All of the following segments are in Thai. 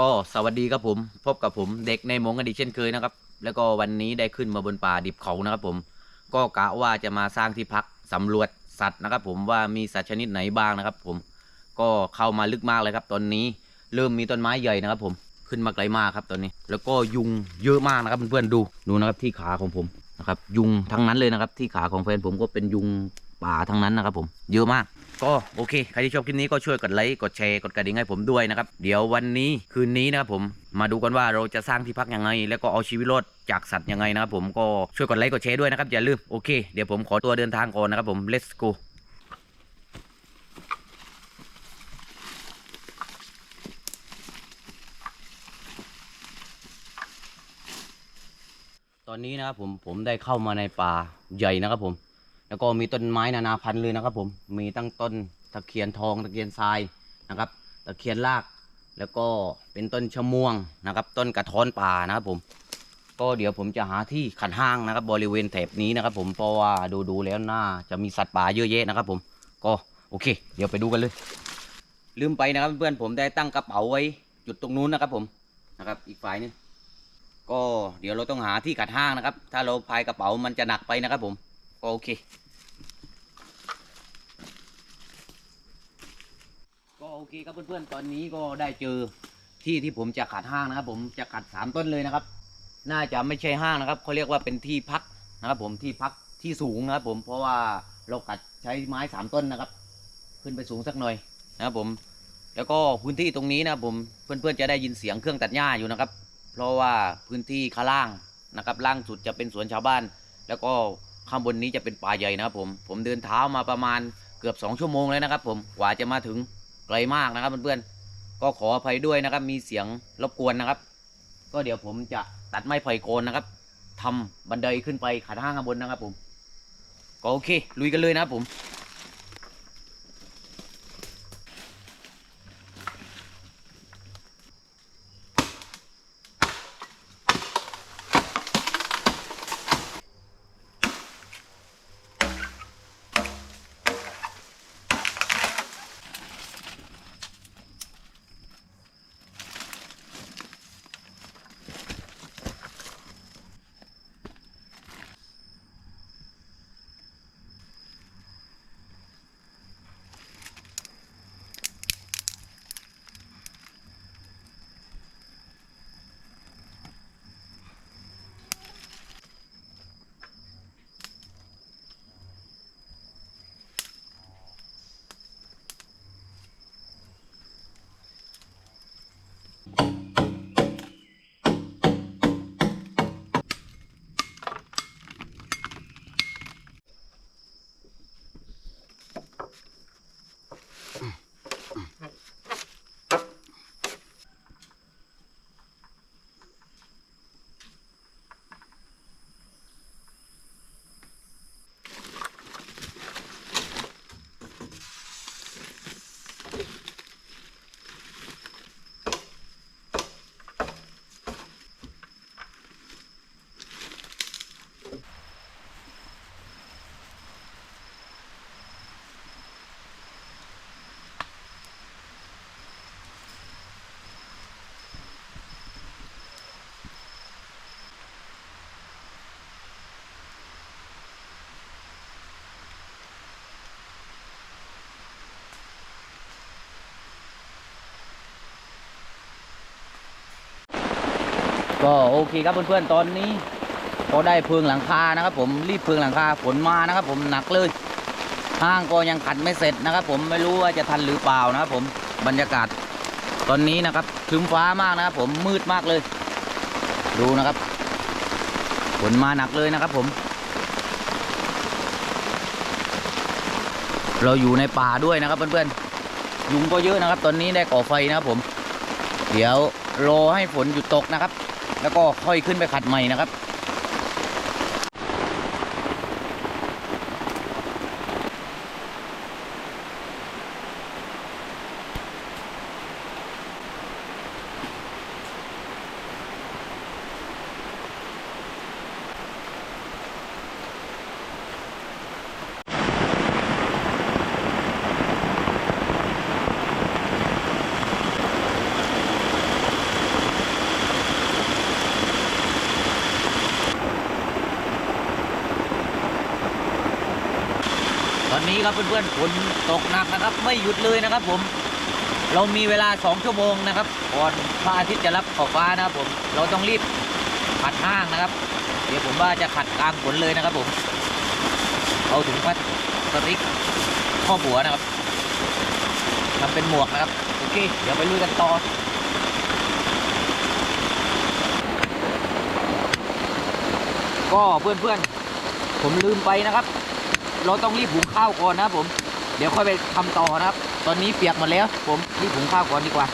ก็สวัสดีครับผม พบกับผมเด็กในมงอดีตเช่นเคยนะครับ แล้วก็วันนี้ได้ขึ้นมาบนป่าดิบเขานะครับผม ก็กะว่าจะมาสร้างที่พักสำรวจสัตว์นะครับผมว่ามีสัตว์ชนิดไหนบ้างนะครับผม ก็เข้ามาลึกมากเลยครับ ตอนนี้เริ่มมีต้นไม้ใหญ่นะครับผมขึ้นมาไกลมากครับตอนนี้ แล้วก็ยุงเยอะมากนะครับเพื่อนๆดูดูนะครับที่ขาของผมนะครับยุงทั้งนั้นเลยนะครับที่ขาของแฟนผมก็เป็นยุง ป่าทั้งนั้นนะครับผมเยอะมาก ก็โอเค ใครที่ชอบคลิปนี้ก็ช่วยกดไลค์กดแชร์กดกระดิ่งให้ผมด้วยนะครับ เดี๋ยววันนี้คืนนี้นะครับผมมาดูกันว่าเราจะสร้างที่พักยังไง แล้วก็เอาชีวิตรอดจากสัตว์ยังไงนะครับผมก็ช่วยกดไลค์กดแชร์ด้วยนะครับอย่าลืมโอเคเดี๋ยวผมขอตัวเดินทางก่อนนะครับผม let's go ตอนนี้นะครับผมผมได้เข้ามาในป่าใหญ่นะครับผม แล้วก็มีต้นไม้นานาพันธุ์เลยนะครับผมมีตั้งต้นตะเคียนทองตะเคียนทรายนะครับ ตะเคียนราก แล้วก็เป็นต้นชะม่วงนะครับ ต้นกระท้อนป่านะครับผม ก็เดี๋ยวผมจะหาที่ขันห้างนะครับ บริเวณแถบนี้นะครับ ผมเพราะว่าดูดูๆแล้วน่าจะมีสัตว์ป่าเยอะแยะนะครับ ผมก็โอเค เดี๋ยวไปดูกันเลย ลืมไปนะครับเพื่อนผมได้ตั้งกระเป๋าไว้จุดตรงนู้นนะครับ ผมนะครับ อีกฝ่ายนึงก็เดี๋ยวเราต้องหาที่ขัดห้างนะครับ ถ้าเราพายกระเป๋ามันจะหนักไปนะครับ ผมก็โอเค โอเคครับเพื่อนๆ ตอนนี้ก็ได้เจอที่ที่ผมจะขัดห้างนะครับ ผมจะขัดสามต้นเลยนะครับ น่าจะไม่ใช่ห้างนะครับเขาเรียกว่าเป็นที่พักนะครับ ผมที่พักที่สูงนะครับ ผมเพราะว่าเราขัดใช้ไม้สามต้นนะครับ ขึ้นไปสูงสักหน่อยนะครับผม แล้วก็พื้นที่ตรงนี้นะผมเพื่อนๆจะได้ยินเสียงเครื่องตัดหญ้าอยู่นะครับ เพราะว่าพื้นที่ข้างล่างนะครับ ล่างสุดจะเป็นสวนชาวบ้าน แล้วก็ข้างบนนี้จะเป็นป่าใหญ่นะครับผมผมเดินเท้ามาประมาณเกือบสองชั่วโมงเลยนะครับ ผมกว่าจะมาถึง ไกลมากนะครับเพื่อนๆก็ขออภัยด้วยนะครับ มีเสียงรบกวนนะครับ ก็เดี๋ยวผมจะตัดไม้ไผ่โกนนะครับทำบันไดขึ้นไปขัดห้างข้างบนนะครับผมก็โอเค ลุยกันเลยนะครับผม ก็โอเคครับเพื่อนๆตอนนี้ก็ได้เพิงหลังคานะครับ ผมรีบเพิงหลังคาฝนมานะครับ ผมหนักเลยห้างก็ยังขัดไม่เสร็จนะครับ ผมไม่รู้ว่าจะทันหรือเปล่านะครับผมบรรยากาศตอนนี้นะครับครึ้มฟ้ามากนะครับ ผมมืดมากเลย ดูนะครับฝนมาหนักเลยนะครับ ผม เราอยู่ในป่าด้วยนะครับเพื่อนๆยุงก็เยอะนะครับ ตอนนี้ได้ก่อไฟนะครับ ผม เดี๋ยวรอให้ฝนหยุดตกนะครับ แล้วก็ค่อยขึ้นไปขัดใหม่นะครับ อนนี้ครับเพื่อนๆฝนตกหนักนะครับ ไม่หยุดเลยนะครับ ผม เรามีเวลาสองชั่วโมงนะครับก่อนพระอาทิตย์จะรับขอบฟ้านะครับผมเราต้องรีบขัดห้างนะครับ เดี๋ยวผมว่าจะขัดกลางฝนเลยนะครับ ผม เอาถุงพลาสติกครอบหัวนะครับทำเป็นหมวกนะครับโอเค เดี๋ยวไปลุยกันต่อก็เพื่อนๆ ผมลืมไปนะครับ เราต้องรีบหุงข้าวก่อนนะผม เดี๋ยวค่อยไปทำต่อนะครับ ตอนนี้เปียกหมดแล้ว ผมรีบหุงข้าวก่อนดีกว่า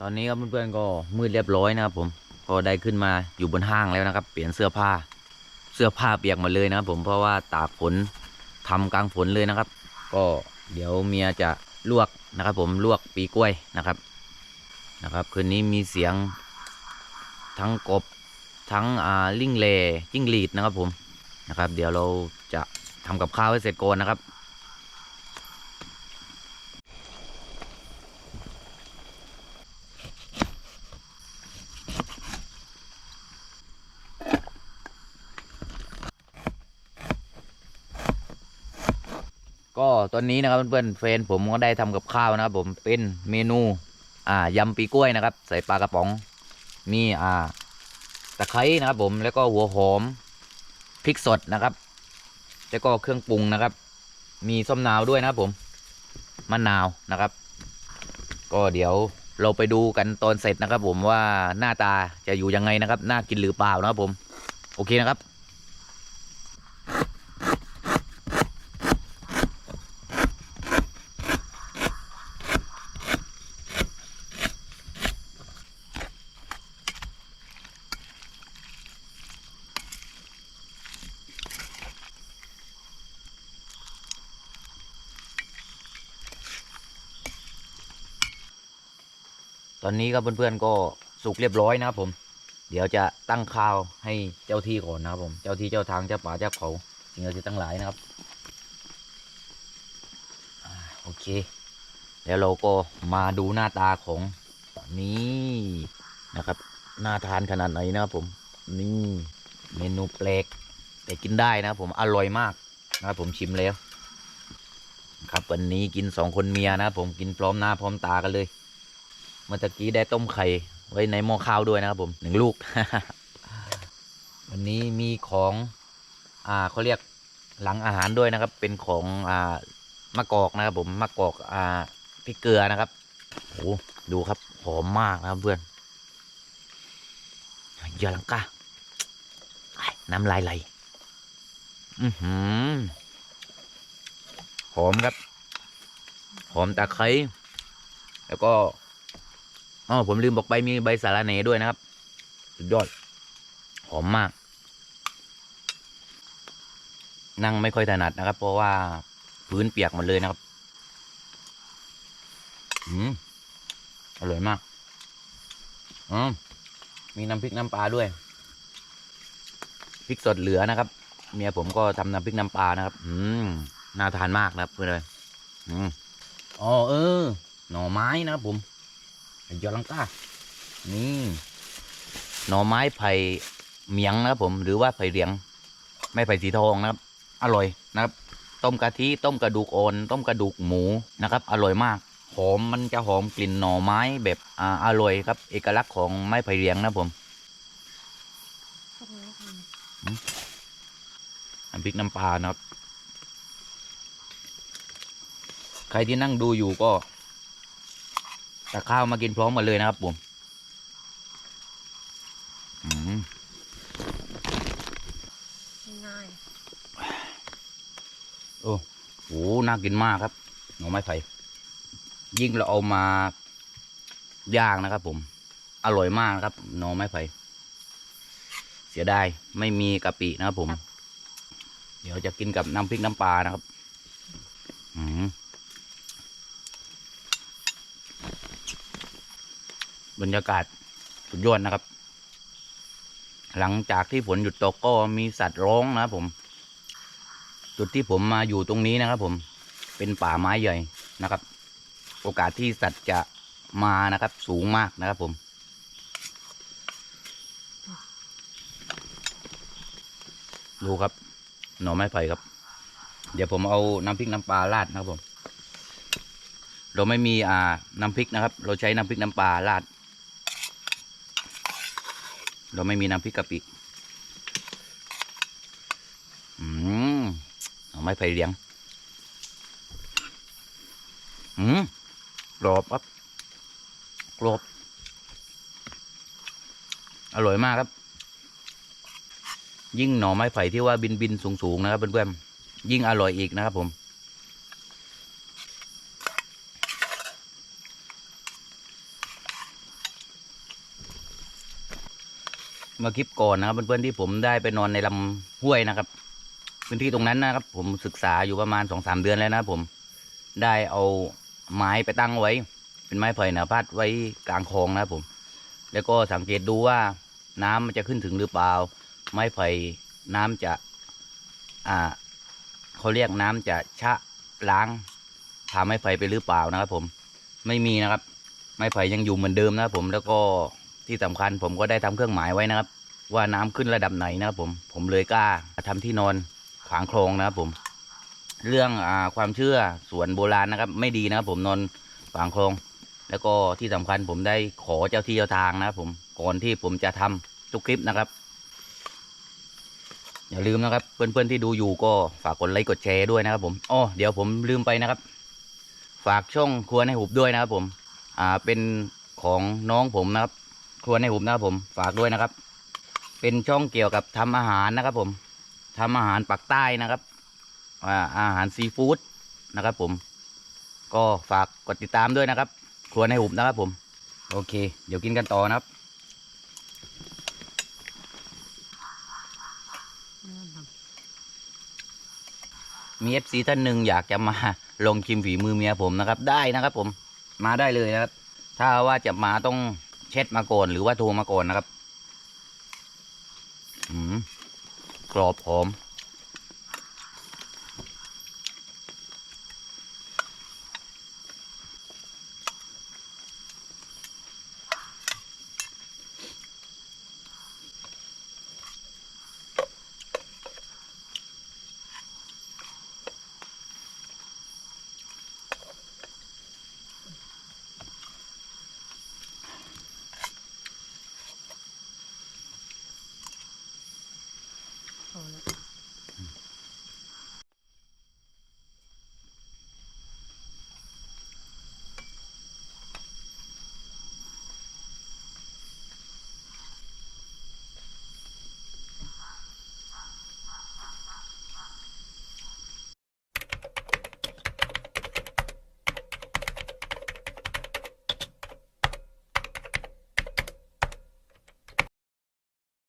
ตอนนี้ครับเพื่อนๆก็มืดเรียบร้อยนะครับผมก็ได้ขึ้นมาอยู่บนห้างแล้วนะครับ เปลี่ยนเสื้อผ้า เสื้อผ้าเปียกหมดเลยนะครับผมเพราะว่าตากฝนทำกลางฝนเลยนะครับ ก็เดี๋ยวเมียจะลวกนะครับ ผมลวกปีกล้วยนะครับนะครับคืนนี้มีเสียงทั้งกบทั้งอ่าลิงเลจิ้งหรีดนะครับผมนะครับ เดี๋ยวเราจะทำกับข้าวให้เสร็จก่อนนะครับ ก็ตอนนี้นะครับเพื่อนๆเฟนผมก็ได้ทำกับข้าวนะครับผมเป็นเมนูอ่ายำปีกล้วยนะครับ ใส่ปลากระป๋องมีอ่าตะไคร้นะครับผมแล้วก็หัวหอมพริกสดนะครับ แล้วก็เครื่องปรุงนะครับ มีส้มนาวด้วยนะครับผมมะนาวนะครับ ก็เดี๋ยวเราไปดูกันตอนเสร็จนะครับ ผมว่าหน้าตาจะอยู่ยังไงนะครับน่ากินหรือเปล่านะครับผม โอเคนะครับ ตอนนี้ครับเพื่อนๆก็สุกเรียบร้อยนะครับผม เดี๋ยวจะตั้งข้าวให้เจ้าที่ก่อนนะครับผม เจ้าที่เจ้าทางเจ้าป่าเจ้าเขาสิ่งศักดิ์สิทธิ์ทั้งหลายนะครับโอเค แล้วเราก็มาดูหน้าตาของนี่นะครับน่าทานขนาดไหนนะครับผม นี่เมนูแปลกแต่กินได้นะครับผมอร่อยมากนะครับผมชิมแล้วคครับวันนี้กินสองคนเมียนะครับผมกินพร้อมหน้าพร้อมตากันเลย เมื่อตะกี้ได้ต้มไข่ไว้ในหม้อข้าวด้วยนะครับผมหนึ่งลูก วันนี้มีของ อ่าเขาเรียกหลังอาหารด้วยนะครับ เป็นของอ่ามะกอกนะครับ ผมมะกอกอ่าพริกเกลือนะครับโอ้ดูครับหอมมากนะครับเพื่อนยอลังกาน้ำลายไหลอือหือหอมครับ หอมตะไคร้แล้วก็ อ๋อผมลืมบอกไปมีใบสาระเนด้วยนะครับสุดยอด หอมมาก นั่งไม่ค่อยถนัดนะครับ เพราะว่าพื้นเปียกหมดเลยนะครับ อืมอร่อยมากอืมมีน้ำพริกน้ำปลาด้วยพริกสดเหลือนะครับ เมียผมก็ทำน้ำพริกน้ำปลานะครับ อืมน่าทานมากนะครับเพื่อนเลยอืมอ๋อเออ หน่อไม้นะครับผม ยอลังกานี่หน่อไม้ไผ่เหมียงนะครับผมหรือว่าไผ่เหลียง ไม่ไผ่สีทองนะครับ อร่อยนะครับ ต้มกะทิต้มกระดูกอ่อนต้มกระดูกหมูนะครับ อร่อยมากหอมมันจะหอมกลิ่นหน่อไม้แบบอ่าอร่อยครับ เอกลักษณ์ของไม้ไผ่เหลียงนะครับผมน้ำพริกน้ำปลานะครับ ใครที่นั่งดูอยู่ก็ ตักข้าวมากินพร้อมกันเลยนะครับผมอืมง่ายโอ้โหน่ากินมากครับหน่อไม้ไผ่ยิ่งเราเอามาย่างนะครับ ผม อร่อยมากนะครับหน่อไม้ไผ่เสียดายไม่มีกะปินะครับผม เดี๋ยวจะกินกับน้ำพริกน้ำปลานะครับ อืม บรรยากาศสุดยอดนะครับ หลังจากที่ฝนหยุดตกก็มีสัตว์ร้องนะครับผม จุดที่ผมมาอยู่ตรงนี้นะครับ ผม เป็นป่าไม้ใหญ่นะครับ โอกาสที่สัตว์จะมานะครับ สูงมากนะครับผมดูครับ หน่อไม้ไผ่ครับ เดี๋ยวผมเอาน้ำพริกน้ำปลาราดนะครับผม เราไม่มีอ่าน้ำพริกนะครับ เราใช้น้ำพริกน้ำปลาราด เราไม่มีน้ำพริกกะปิอืมเอาไม้ไผ่เลี้ยง อืมกรอบครับกรอบอร่อยมากครับ ยิ่งหน่อไม้ไผ่ที่ว่าบินบินสูงสูงๆนะครับเพื่อนๆยิ่งอร่อยอีกนะครับผม มื่อคลิปก่อนนะครับเพื่อนๆที่ผมได้ไปนอนในลำห้วยนะครับ พื้นที่ตรงนั้นนะครับ ผมศึกษาอยู่ประมาณสองสามเดือนแล้วนะครับผมได้เอาไม้ไปตั้งไว้ เป็นไม้ไผ่หนาพัดไว้กลางคลองนะครับผม แล้วก็สังเกตดูว่าน้ำมันจะขึ้นถึงหรือเปล่า ไม้ไผ่น้ำจะ อ่าเขาเรียกน้ำจะชะล้างพาไม้ไผ่ไปหรือเปล่านะครับ ผมไม่มีนะครับ ไม้ไผ่ยังอยู่เหมือนเดิมนะครับผมแล้วก็ ที่สำคัญผมก็ได้ทำเครื่องหมายไว้นะครับ ว่าน้ำขึ้นระดับไหนนะครับผมผมเลยกล้าทำที่นอนขวางคลองนะครับผม เรื่องอความเชื่อส่วนโบราณนะครับ ไม่ดีนะครับผมนอนขวางคลองแล้วก็ที่สำคัญผมได้ขอเจ้าที่เจ้าทางนะครับผมก่อนที่ผมจะทำทุกคลิปนะครับ อย่าลืมนะครับ เพื่อนๆที่ดูอยู่ก็ฝากกดไลค์กดแชร์ด้วยนะครับ ผมอ๋อเดี๋ยวผมลืมไปนะครับ ฝากช่องครัวในหุบด้วยนะครับผม อ่าเป็นของน้องผมนะครับ ครัวในหุบนะครับผมฝากด้วยนะครับ เป็นช่องเกี่ยวกับทำอาหารนะครับ ผมทำอาหารปักใต้นะครับอาหารซีฟู้ดนะครับผมก็ฝากกดติดตามด้วยนะครับ ครัวในหุบนะครับผม โอเค เดี๋ยวกินกันต่อนะครับมีเอฟซีท่านหนึ่งอยากจะมาลองชิมฝีมือเมียผมนะครับ ได้นะครับผมมาได้เลยนะครับ ถ้าว่าจะมาต้อง เช็ดมาก่อนหรือว่าทูมาก่อนนะครับ อืมกรอบหอม พอแล้ว